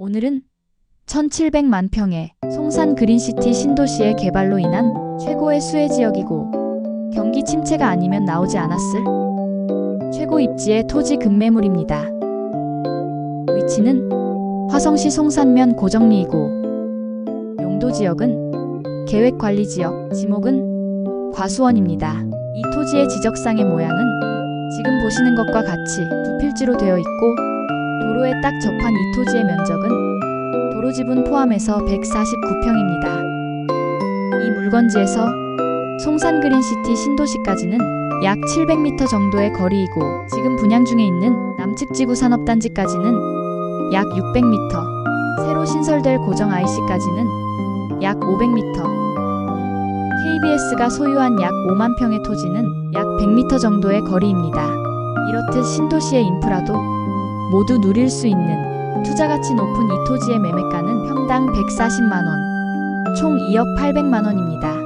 오늘은 1700만 평의 송산 그린시티 신도시의 개발로 인한 최고의 수혜 지역이고 경기 침체가 아니면 나오지 않았을 최고 입지의 토지 급매물입니다. 위치는 화성시 송산면 고정리이고 용도 지역은 계획관리 지역, 지목은 과수원입니다. 이 토지의 지적상의 모양은 지금 보시는 것과 같이 두 필지로 되어 있고 도로에 딱 접한 이 토지의 면적은 도로 지분 포함해서 149평입니다. 이 물건지에서 송산 그린시티 신도시까지는 약 700m 정도의 거리이고 지금 분양 중에 있는 남측 지구 산업단지까지는 약 600m, 새로 신설될 고정 IC까지는 약 500m, KBS가 소유한 약 5만 평의 토지는 약 100m 정도의 거리입니다. 이렇듯 신도시의 인프라도 모두 누릴 수 있는 투자 가치 높은 이 토지의 매매가는 평당 140만 원, 총 2억 800만 원입니다.